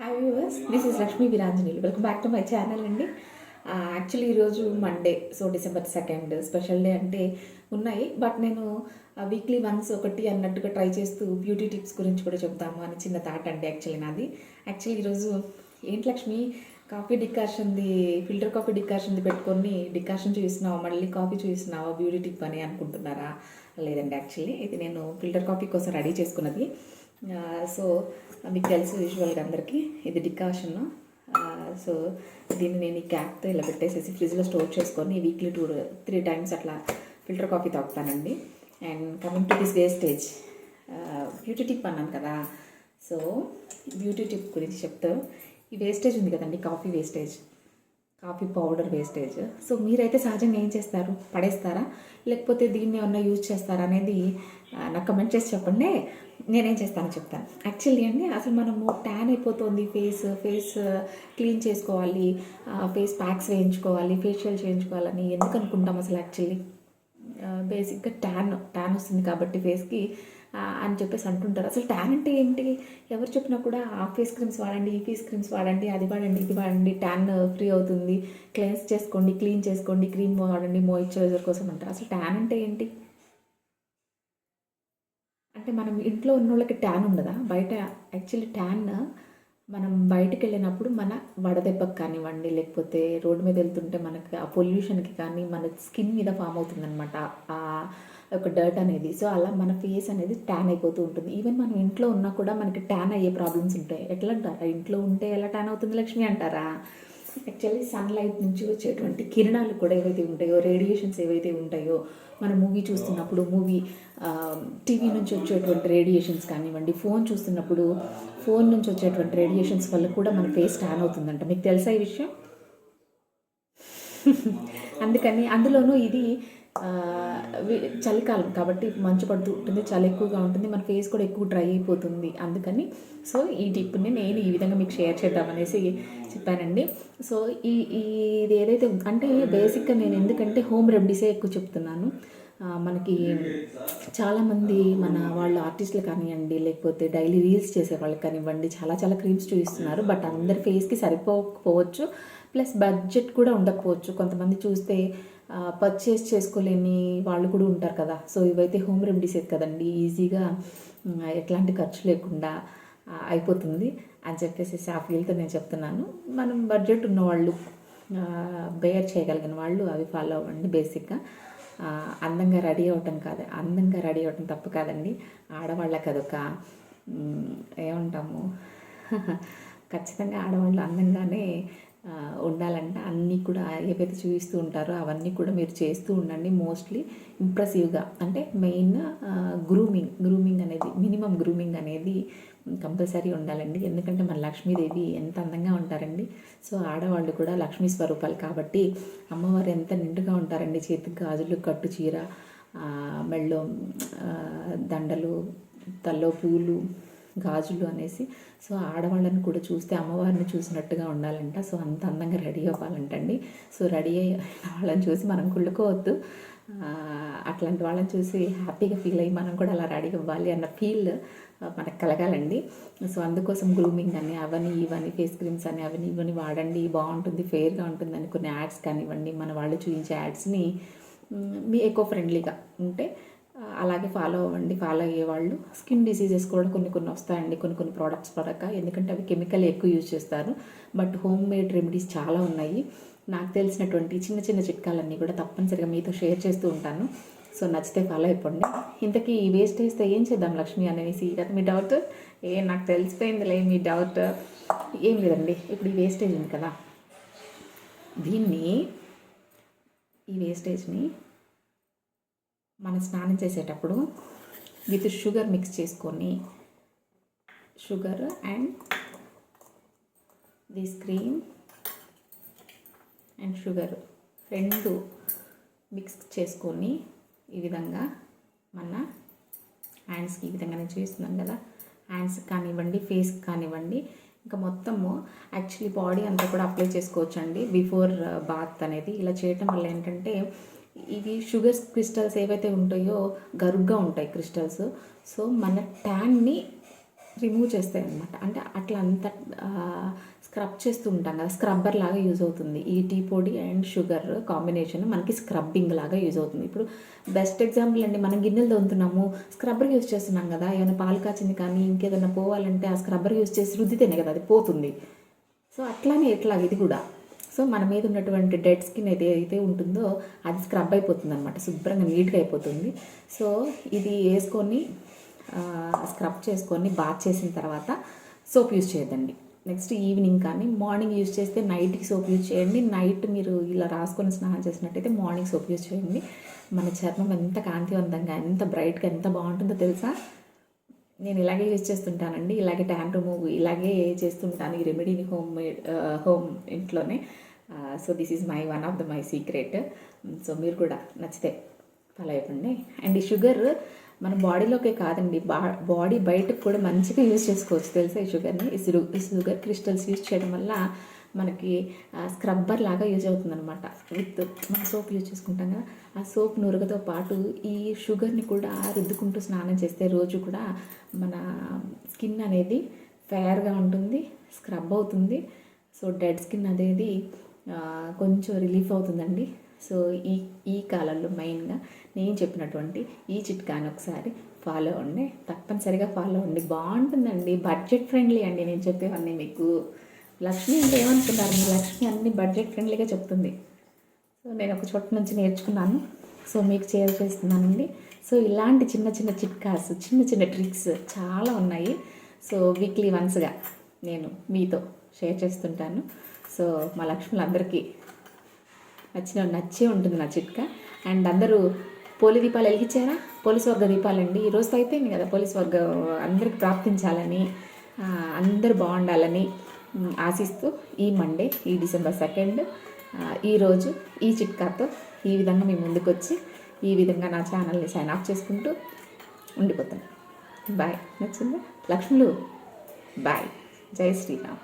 Hi yours this is Lakshmi Veeranjaneyulu welcome back to my channel అండి actually ఈరోజు Monday so December second special day అంటే ఉన్నాయి. But నేను uh, weekly once ఒకటి అన్నట్టుగా try చేస్తూ బ్యూటీ టిప్స్ గురించి కూడా చెప్తాము అని చిన్న థాట్ అండి యాక్చువల్లీ నాది. యాక్చువల్లీ ఈరోజు ఏంటి లక్ష్మి? కాఫీ డికాషన్ది ఫిల్టర్ కాఫీ డికాషన్ది పెట్టుకొని డికాషన్ చూపిస్తున్నావా మళ్ళీ కాఫీ చూపిస్తున్నావా బ్యూటీ టిప్ అని అనుకుంటున్నారా? లేదండి యాక్చువల్లీ. ఇది నేను ఫిల్టర్ కాఫీ కోసం రెడీ చేసుకున్నది. సో మీకు తెలుసు యూజువల్గా అందరికీ ఇది డికాషన్. సో దీన్ని నేను ఈ క్యాప్తో ఇలా పెట్టేసేసి ఫ్రిడ్జ్లో స్టోర్ చేసుకొని వీక్లీ టూ త్రీ టైమ్స్ అట్లా ఫిల్టర్ కాఫీ తాగుతానండి. And coming to this wastage beauty tip అన్నాను కదా. సో బ్యూటీ టిప్ గురించి చెప్తారు ఈ వేస్టేజ్ ఉంది కదండి coffee wastage. Coffee powder wastage. So మీరైతే సహజంగా ఏం చేస్తారు? పడేస్తారా? లేకపోతే దీన్ని ఏమన్నా యూజ్ చేస్తారా అనేది నాకు కమెంట్ చేసి చెప్పండి. నేనేం చేస్తానో చెప్తాను. యాక్చువల్లీ అండి అసలు మనము ట్యాన్ అయిపోతుంది ఫేస్ ఫేస్ క్లీన్ చేసుకోవాలి ఫేస్ ప్యాక్స్ వేయించుకోవాలి ఫేషియల్ చేయించుకోవాలని ఎందుకు అనుకుంటాం అసలు యాక్చువల్లీ బేసిక్గా ట్యాన్ ట్యాన్ వస్తుంది కాబట్టి ఫేస్కి అని చెప్పేసి అంటుంటారు. అసలు ట్యాన్ అంటే ఏంటి? ఎవరు చెప్పినా కూడా ఆ ఫేస్ క్రీమ్స్ వాడండి ఈ ఫేస్ క్రీమ్స్ వాడండి అది వాడండి ఇది వాడండి ట్యాన్ ఫ్రీ అవుతుంది. క్లెన్స్ చేసుకోండి క్లీన్ చేసుకోండి క్రీమ్ వాడండి మాయిశ్చరైజర్ కోసం అంటారు. అసలు ట్యాన్ అంటే ఏంటి? అంటే మనం ఇంట్లో ఉన్న వాళ్ళకి ట్యాన్ ఉండదా? బయట యాక్చువల్లీ ట్యాన్ మనం బయటకు వెళ్ళినప్పుడు మన వడదెబ్బకు కానివ్వండి లేకపోతే రోడ్డు మీద వెళ్తుంటే మనకి ఆ పొల్యూషన్కి కానీ మన స్కిన్ మీద ఫామ్ అవుతుందన్నమాట. ఆ ఒక డర్ట్ అనేది. సో అలా మన ఫేస్ అనేది ట్యాన్ అయిపోతూ ఉంటుంది. ఈవెన్ మనం ఇంట్లో ఉన్నా కూడా మనకి ట్యాన్ అయ్యే ప్రాబ్లమ్స్ ఉంటాయి. ఎట్లా అంటారా ఇంట్లో ఉంటే ఎలా ట్యాన్ అవుతుంది లక్ష్మి అంటారా? యాక్చువల్లీ సన్లైట్ నుంచి వచ్చేటువంటి కిరణాలు కూడా ఏవైతే ఉంటాయో రేడియేషన్స్ ఏవైతే ఉంటాయో మనం మూవీ చూస్తున్నప్పుడు మూవీ టీవీ నుంచి వచ్చేటువంటి రేడియేషన్స్ కానివ్వండి ఫోన్ చూస్తున్నప్పుడు ఫోన్ నుంచి వచ్చేటువంటి రేడియేషన్స్ వల్ల కూడా మన ఫేస్ ట్యాన్ అవుతుందంట. మీకు తెలుసా ఈ విషయం? అందుకని అందులోనూ ఇది చలికాలం కాబట్టి మంచు పడుతూ ఉంటుంది చలి ఎక్కువగా ఉంటుంది. మన ఫేస్ కూడా ఎక్కువ డ్రై అయిపోతుంది. అందుకని సో ఈ టిప్ని నేను ఈ విధంగా మీకు షేర్ చేద్దామనేసి చెప్పానండి. సో ఈ ఇది ఏదైతే అంటే బేసిక్గా నేను ఎందుకంటే హోమ్ రెమెడీసే ఎక్కువ చెప్తున్నాను. మనకి చాలామంది మన వాళ్ళు ఆర్టిస్టులు కానివ్వండి లేకపోతే డైలీ రీల్స్ చేసే వాళ్ళకి కానివ్వండి చాలా చాలా క్రీమ్స్ చూపిస్తున్నారు. బట్ అందరి ఫేస్కి సరిపోకపోవచ్చు. ప్లస్ బడ్జెట్ కూడా ఉండకపోవచ్చు. కొంతమంది చూస్తే పర్చేస్ చేసుకోలేని వాళ్ళు కూడా ఉంటారు కదా. సో ఇవైతే హోమ్ రెమెడీస్ కదండి. ఈజీగా ఎట్లాంటి ఖర్చు లేకుండా అయిపోతుంది అని చెప్పేసి ఆ ఫీల్తో నేను చెప్తున్నాను. మనం బడ్జెట్ ఉన్నవాళ్ళు బేర్ చేయగలిగిన వాళ్ళు అవి ఫాలో అవ్వండి బేసిక్గా అందంగా రెడీ అవ్వటం కాదు. అందంగా రెడీ అవ్వటం తప్పు కాదండి. ఆడవాళ్ళకి అదొక ఏమంటాము? ఖచ్చితంగా ఆడవాళ్ళు అందంగానే ఉండాలంటే అన్నీ కూడా ఏవైతే చూపిస్తూ ఉంటారో అవన్నీ కూడా మీరు చేస్తూ ఉండండి. మోస్ట్లీ ఇంప్రెసివ్గా అంటే మెయిన్ గ్రూమింగ్ గ్రూమింగ్ అనేది మినిమం గ్రూమింగ్ అనేది కంపల్సరీ ఉండాలండి. ఎందుకంటే మన లక్ష్మీదేవి ఎంత అందంగా ఉంటారండి. సో ఆడవాళ్ళు కూడా లక్ష్మీ స్వరూపాలు కాబట్టి అమ్మవారు ఎంత నిండుగా ఉంటారండి. చేతికి గాజులు కట్టు చీర మెళ్ళో దండలు తల్లో పూలు గాజులు అనేసి. సో ఆడవాళ్ళని కూడా చూస్తే అమ్మవారిని చూసినట్టుగా ఉండాలంట. సో అంత అందంగా రెడీ అవ్వాలంటండి. సో రెడీ అయిన వాళ్ళని చూసి మనం కుళ్ళుకోవద్దు. అట్లాంటి వాళ్ళని చూసి హ్యాపీగా ఫీల్ అయ్యి మనం కూడా అలా రెడీ అవ్వాలి అన్న ఫీల్ మనకు కలగాలండి. సో అందుకోసం గ్రూమింగ్ అని అవని ఇవని ఫేస్ క్రీమ్స్ అని అవని ఇవని వాడండి. బాగుంటుంది ఫెయిర్గా ఉంటుందని కొన్ని యాడ్స్ కానివ్వండి. మన వాళ్ళు చూపించే యాడ్స్ని మీ ఎకో ఫ్రెండ్లీగా ఉంటే అలాగే ఫాలో అవ్వండి ఫాలో అయ్యేవాళ్ళు. స్కిన్ డిసీజెస్ కూడా కొన్ని కొన్ని వస్తాయండి కొన్ని కొన్ని ప్రోడక్ట్స్ పడక. ఎందుకంటే అవి కెమికల్ ఎక్కువ యూజ్ చేస్తారు. బట్ హోమ్ మేడ్ రెమెడీస్ చాలా ఉన్నాయి. నాకు తెలిసినటువంటి చిన్న చిన్న చిట్కాలన్నీ కూడా తప్పనిసరిగా మీతో షేర్ చేస్తూ ఉంటాను. సో నచ్చితే ఫాలో అయిపోండి. ఇంతకీ ఈ వేస్టేజ్తో ఏం చేద్దాం లక్ష్మి అనేసి కదా మీ డౌట్ ఏ నాకు తెలిసిపోయిందిలే మీ డౌట్ ఏం లేదండి. ఇప్పుడు ఈ వేస్టేజ్ ఉంది కదా. దీన్ని ఈ వేస్టేజ్ని మనం స్నానం చేసేటప్పుడు విత్ షుగర్ మిక్స్ చేసుకొని sugar and this cream and sugar రెండు మిక్స్ చేసుకొని ఈ విధంగా మన హ్యాండ్స్కి ఈ విధంగా నేను చేస్తున్నాం కదా. హ్యాండ్స్ కానివ్వండి ఫేస్ కానివ్వండి ఇంకా మొత్తము యాక్చువల్లీ బాడీ అంతా కూడా అప్లై చేసుకోవచ్చు అండి బిఫోర్ బాత్ అనేది ఇలా చేయటం వల్ల ఏంటంటే ఇవి షుగర్స్ క్రిస్టల్స్ ఏవైతే ఉంటాయో గరుగ్గా ఉంటాయి క్రిస్టల్స్ సో మన ట్యాన్ని రిమూవ్ చేస్తాయి అనమాట అంటే అట్లా అంత స్క్రబ్ చేస్తూ ఉంటాం కదా స్క్రబ్బర్ లాగా యూజ్ అవుతుంది. ఈ టీ పొడి అండ్ షుగర్ కాంబినేషన్ మనకి స్క్రబ్బింగ్ లాగా యూజ్ అవుతుంది. ఇప్పుడు బెస్ట్ ఎగ్జాంపుల్ అండి మనం గిన్నెలు తోముతున్నాము స్క్రబ్బర్ యూజ్ చేస్తున్నాం కదా ఏమైనా పాలు కాచింది కానీ ఇంకేదైనా పోవాలంటే ఆ స్క్రబ్బర్ యూజ్ చేసి రుద్దితేనే కదా అది పోతుంది. సో అట్లానే ఇట్లా ఇది కూడా. సో మన మీద ఉన్నటువంటి డెడ్ స్కిన్ అయితే అయితే ఉంటుందో అది స్క్రబ్ అయిపోతుంది అనమాట శుభ్రంగా నీట్గా అయిపోతుంది. సో ఇది వేసుకొని స్క్రబ్ చేసుకొని బాత్ చేసిన తర్వాత సోప్ యూజ్ చేయదండి నెక్స్ట్ ఈవినింగ్ కానీ మార్నింగ్ యూజ్ చేస్తే నైట్కి సోప్ యూజ్ చేయండి. నైట్ మీరు ఇలా రాసుకొని స్నానం చేసినట్టయితే మార్నింగ్ సోప్ యూజ్ చేయండి. మన చర్మం ఎంత కాంతివంతంగా ఎంత బ్రైట్గా ఎంత బాగుంటుందో తెలుసా? నేను ఇలాగే యూజ్ చేస్తుంటానండి ఇలాగే ట్యాన్ రిమూవ్ ఇలాగే చేస్తుంటాను ఈ రెమెడీని హోమ్ మేడ్ హోమ్ ఇంట్లోనే. So this is my one of the my secret. So మీరు కూడా నచ్చితే ఫాలో అయిపోండి అండ్ ఈ షుగర్ మన బాడీలోకే కాదండి బా బాడీ బయటకు కూడా మంచిగా యూజ్ చేసుకోవచ్చు. తెలుసా ఈ షుగర్ని? ఈ షుగర్ ఈ షుగర్ క్రిస్టల్స్ యూజ్ చేయడం వల్ల మనకి స్క్రబ్బర్ లాగా యూజ్ అవుతుందన్నమాట. విత్ మన సోప్ యూజ్ చేసుకుంటాం కదా ఆ సోప్ నురగతో పాటు ఈ షుగర్ని కూడా రుద్దుకుంటూ స్నానం చేస్తే రోజు కూడా మన స్కిన్ అనేది ఫేర్గా ఉంటుంది స్క్రబ్ అవుతుంది. సో డెడ్ స్కిన్ అనేది కొంచెం రిలీఫ్ అవుతుందండి. సో ఈ ఈ కాలంలో మెయిన్గా నేను చెప్పినటువంటి ఈ చిట్కాని ఒకసారి ఫాలో అవ్వండి. తప్పనిసరిగా ఫాలో అవ్వండి. బాగుంటుందండి. బడ్జెట్ ఫ్రెండ్లీ అండి నేను చెప్పేవన్నీ మీకు. లక్ష్మి అంటే ఏమనుకున్నారు? మీ లక్ష్మి అన్ని బడ్జెట్ ఫ్రెండ్లీగా చెప్తుంది. సో నేను ఒక చోట నుంచి నేర్చుకున్నాను. సో మీకు షేర్ చేస్తున్నానండి. సో ఇలాంటి చిన్న చిన్న చిట్కాస్ చిన్న చిన్న ట్రిక్స్ చాలా ఉన్నాయి. సో వీక్లీ వన్స్గా నేను మీతో షేర్ చేస్తుంటాను. సో మా లక్ష్ములందరికీ నచ్చిన నచ్చే ఉంటుంది నా చిట్కా. అండ్ అందరూ పోలి దీపాలు వెలిగించారా? పోలీస్ వర్గ దీపాలండి. ఈరోజు అయితే అయిపోయింది కదా పోలీస్ వర్గ అందరికి ప్రాప్తించాలని అందరు అందరూ బాగుండాలని ఆశిస్తూ ఈ మండే ఈ డిసెంబర్ సెకండ్ ఈరోజు ఈ చిట్కాతో ఈ విధంగా మీ ముందుకు వచ్చి ఈ విధంగా నా ఛానల్ని సైన్ ఆఫ్ చేసుకుంటూ ఉండిపోతాను. బాయ్ నచ్చిందా? లక్ష్ములు బాయ్ జై శ్రీరామ్.